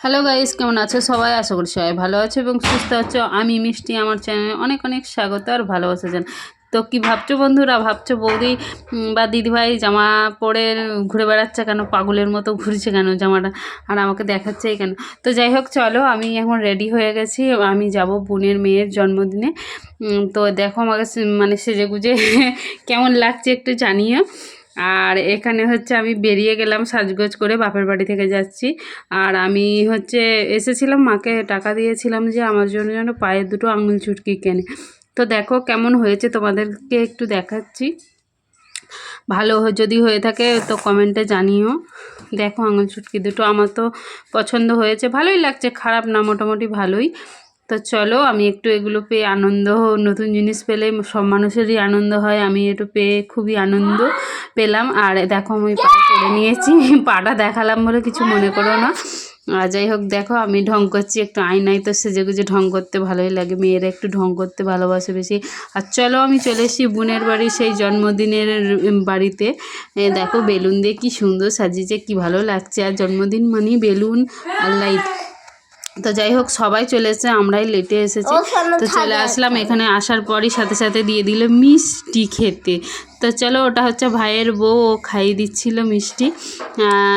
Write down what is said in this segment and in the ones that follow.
Hello guys কেমন আছো? সবাই আশা করি সবাই ভালো আছো এবং সুস্থ আছো। আমি মিষ্টি, আমার চ্যানেলে অনেক অনেক স্বাগত আর ভালোবাসা জান তো কি ভাবছ বন্ধুরা? ভাবছ বৌদি বা দিদিভাই জামা পরে ঘুরে বেড়াচ্ছে কেন? পাগলের মতো ঘুরছে কেন জামাটা? আর আমাকে দেখাচ্ছেই কেন? তো যাই হোক, চলো, আমি এখন রেডি হয়ে গেছি। আমি যাব বোনের মেয়ের জন্মদিনে। তো দেখো আমাকে মানে সেজে গুজে কেমন লাগছে একটু জানিও। আর এখানে হচ্ছে আমি বেরিয়ে গেলাম সাজগোজ করে বাপের বাড়ি থেকে যাচ্ছি। আর আমি হচ্ছে এসেছিলাম, মাকে টাকা দিয়েছিলাম যে আমার জন্য যেন পায়ের দুটো আঙুল চুটকি কেনে। তো দেখো কেমন হয়েছে, তোমাদেরকে একটু দেখাচ্ছি। ভালো যদি হয়ে থাকে তো কমেন্টে জানিও। দেখো আঙুল চুটকি দুটো, আমার তো পছন্দ হয়েছে, ভালোই লাগছে, খারাপ না, মোটামুটি ভালোই। তো চলো, আমি একটু এগুলো পেয়ে আনন্দ নতুন জিনিস পেলে সব মানুষেরই আনন্দ হয়, আমি একটু পেয়ে খুবই আনন্দ পেলাম। আর দেখো, আমি পা করে নিয়েছি, পাটা দেখালাম বলে কিছু মনে করো না। আর যাই হোক, দেখো, আমি ঢং করছি, একটু আয়নায় তো সেজে গুজে ঢং করতে ভালোই লাগে, মেয়েরা একটু ঢং করতে ভালোবাসে বেশি। আর চলো, আমি চলে এসেছি বোনের বাড়ি, সেই জন্মদিনের বাড়িতে। দেখো, বেলুন দিয়ে কি সুন্দর সাজিয়েছে, কি ভালো লাগছে। আর জন্মদিন মানেই বেলুন আর লাইট। তো যাই হোক সবাই চলে এসেছে আমরাই লেটে এসেছি। তো চলে আসলাম এখানে আসার পরই সাথে সাথে দিয়ে দিল মিষ্টি খেতে। তো চলো ওটা হচ্ছে ভাইয়ের বউ ও খাইয়ে দিচ্ছিল মিষ্টি।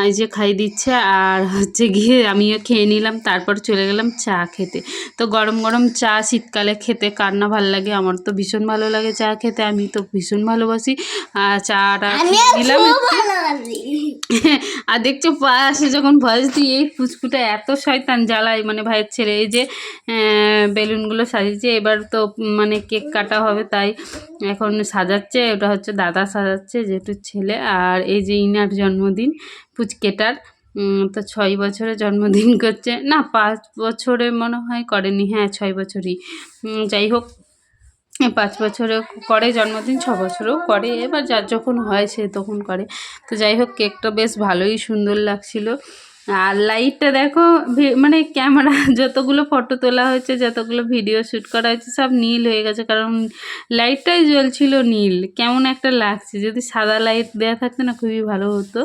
এই যে খাইয়ে দিচ্ছে আর হচ্ছে গিয়ে আমিও খেয়ে নিলাম তারপর চলে গেলাম চা খেতে। তো গরম গরম চা শীতকালে খেতে কার না ভালো লাগে? আমার তো ভীষণ ভালো লাগে চা খেতে আমি তো ভীষণ ভালোবাসি। আর চাটা নিলাম। আর দেখছ পাশে যখন ভয়েস দিয়ে এই ফুচকুটা এত শয়তান জ্বালায় মানে ভাইয়ের ছেলে এই যে বেলুনগুলো সাজিয়েছে এবার তো মানে কেক কাটা হবে তাই এখন সাজাচ্ছে ওটা হচ্ছে দাদা সাজাচ্ছে যেহেতু ছেলে আর এই যে ইনার জন্মদিন পুচকেটার উম, তো ছয় বছরে জন্মদিন করছে না পাঁচ বছরে মনে হয় করেনি হ্যাঁ ছয় বছরই যাই হোক পাঁচ বছরে করে, জন্মদিন ছ বছরেও করে, এবার যার যখন হয় সে তখন করে। তো যাই হোক, কেকটা বেশ ভালোই সুন্দর লাগছিল। আর লাইটটা দেখো মানে ক্যামেরা, যতগুলো ফটো তোলা হয়েছে, যতগুলো ভিডিও শ্যুট করা হয়েছে, সব নীল হয়ে গেছে। কারণ লাইটটাই জ্বলছিল নীল। কেমন একটা লাগছে। যদি সাদা লাইট দেওয়া থাকতো না, খুবই ভালো হতো।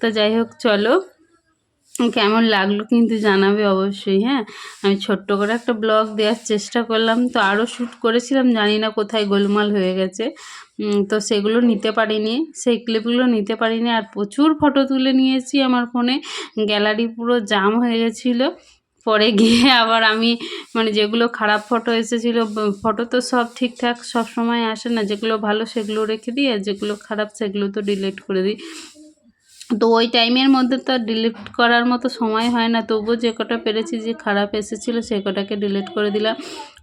তো যাই হোক, চলো। কেমন লাগল কিন্তু জানাবে অবশ্যই হ্যাঁ? আমি ছোট্ট করে একটা ব্লগ দেওয়ার চেষ্টা করলাম, তো আরও শ্যুট করেছিলাম, জানি না কোথায় গোলমাল হয়ে গেছে। তো সেগুলো নিতে পারিনি, সেই ক্লিপগুলো নিতে পারিনি, আর প্রচুর ফটো তুলে নিয়েছি আমার ফোনে। গ্যালারি পুরো জাম হয়ে গেছিল, পরে গিয়ে আবার আমি মানে যেগুলো খারাপ ফটো এসেছিল ফটো তো সব ঠিকঠাক, সব সময় আসে না, যেগুলো ভালো সেগুলো রেখে দিই, আর যেগুলো খারাপ সেগুলো তো ডিলিট করে দিই। তো ওই টাইমের মধ্যে তো আর ডিলিট করার মতো সময় হয় না। তবুও যে কটা পেরেছি যে খারাপ এসেছিল সে কটাকে ডিলিট করে দিলাম।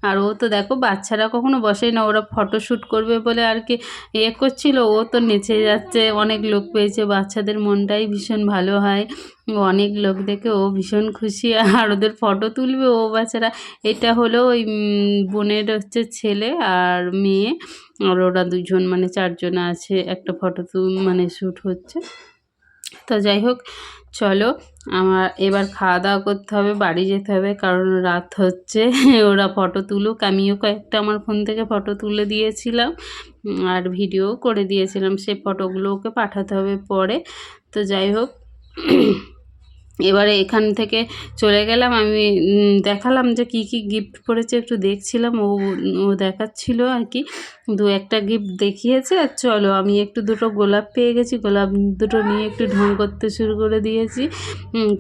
আর ও তো দেখো বাচ্চারা কখনো বসেই না, ওরা ফটো শ্যুট করবে বলে আর কি ইয়ে করছিল। ও তো নেচে যাচ্ছে, অনেক লোক পেয়েছে, বাচ্চাদের মনটাই ভীষণ ভালো হয়। অনেক লোক দেখে ও ভীষণ খুশি। আর ওদের ফটো তুলবে ও বাচ্চারা। এটা হলো ওই বোনের হচ্ছে ছেলে আর মেয়ে। আর ওরা দুজন মানে চারজন আছে, একটা ফটো তুল মানে শ্যুট হচ্ছে। তো যাই হোক, চলো আমার এবার খাওয়া দাওয়া করতে হবে, বাড়ি যেতে হবে, কারণ রাত হচ্ছে। ওরা ফটো তুলুক, আমিও কয়েকটা আমার ফোন থেকে ফটো তুলে দিয়েছিলাম আর ভিডিও করে দিয়েছিলাম। সেই ফটোগুলো ওকে পাঠাতে হবে পরে। তো যাই হোক এবারে এখান থেকে চলে গেলাম, আমি দেখালাম যে কি কি গিফট করেছে একটু দেখছিলাম, ও ও দেখাচ্ছিল আর কি। দু একটা গিফট দেখিয়েছে, আর চলো আমি একটু দুটো গোলাপ পেয়ে গেছি, গোলাপ দুটো নিয়ে একটু ঢং করতে শুরু করে দিয়েছি।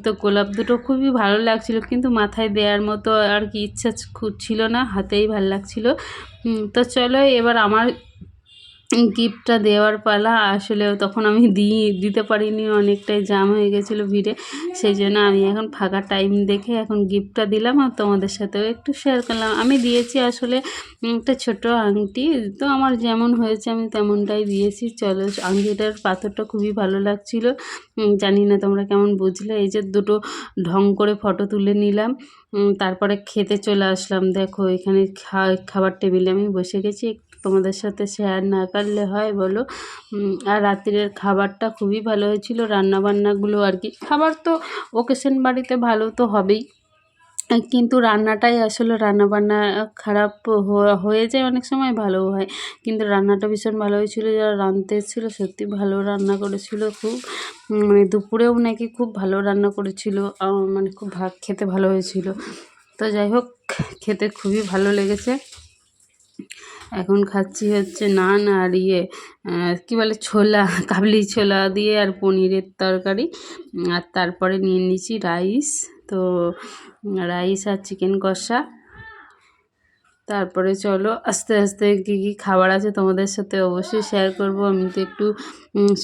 তো গোলাপ দুটো খুবই ভালো লাগছিল, কিন্তু মাথায় দেওয়ার মতো আর কি ইচ্ছা ছিল না, হাতেই ভালো লাগছিল। তো চলো এবার আমার গিফটটা দেওয়ার পালা। আসলে তখন আমি দিই, দিতে পারিনি, অনেকটাই জাম হয়ে গেছিল ভিড়ে। সেই জন্য আমি এখন ফাঁকা টাইম দেখে এখন গিফটটা দিলাম আর তোমাদের সাথেও একটু শেয়ার করলাম। আমি দিয়েছি আসলে একটা ছোট আংটি, তো আমার যেমন হয়েছে আমি তেমনটাই দিয়েছি। চলো, আংটিটার পাথরটা খুবই ভালো লাগছিল। জানি না তোমরা কেমন বুঝলে, এই যে দুটো ঢং করে ফটো তুলে নিলাম। তারপরে খেতে চলে আসলাম। দেখো, এখানে খাবার টেবিলে আমি বসে গেছি তোমাদের সাথে শেয়ার না করলে হয় বলো। আর রাত্রের খাবারটা খুবই ভালো হয়েছিল, রান্নাবান্নাগুলো আর কি। খাবার তো ওকেশন বাড়িতে ভালো তো হবেই। কিন্তু রান্নাটাই আসলে রান্নাবান্না খারাপ হয়ে যায় অনেক সময় ভালোও হয়। কিন্তু রান্নাটা ভীষণ ভালো হয়েছিল, যারা রাঁধতে এসেছিল সত্যি ভালো রান্না করেছিল খুব। মানে দুপুরেও নাকি খুব ভালো রান্না করেছিল মানে খুব ভাগ খেতে ভালো হয়েছিল। তো যাই হোক, খেতে খুবই ভালো লেগেছে। এখন খাচ্ছি হচ্ছে নান আর ইয়ে কী বলে, ছোলা, কাবলি ছোলা দিয়ে আর পনিরের তরকারি। আর তারপরে নিয়ে নিয়েছি রাইস, তো রাইস আর চিকেন কষা। তারপরে চলো, আস্তে আস্তে কী কী খাবার আছে তোমাদের সাথে অবশ্যই শেয়ার করব। আমি তো একটু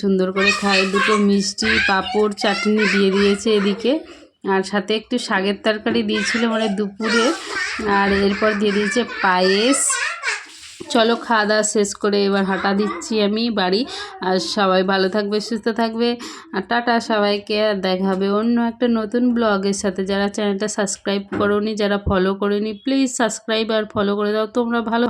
সুন্দর করে খাই। দুটো মিষ্টি, পাঁপড়, চাটনি দিয়ে দিয়েছে এদিকে। আর সাথে একটু শাকের তরকারি দিয়েছিল মানে দুপুরে। আর এরপর দিয়ে দিয়েছে পায়েস। চলো খাওয়া দাওয়া শেষ করে এবার হাঁটা দিচ্ছি আমি বাড়ি। আর সবাই ভালো থাকবে, সুস্থ থাকবে। আর টাটা সবাইকে, আর দেখা হবে অন্য একটা নতুন ব্লগের সাথে। যারা চ্যানেলটা সাবস্ক্রাইব করোনি, যারা ফলো করেনি প্লিজ সাবস্ক্রাইব আর ফলো করে দাও। তোমরা ভালো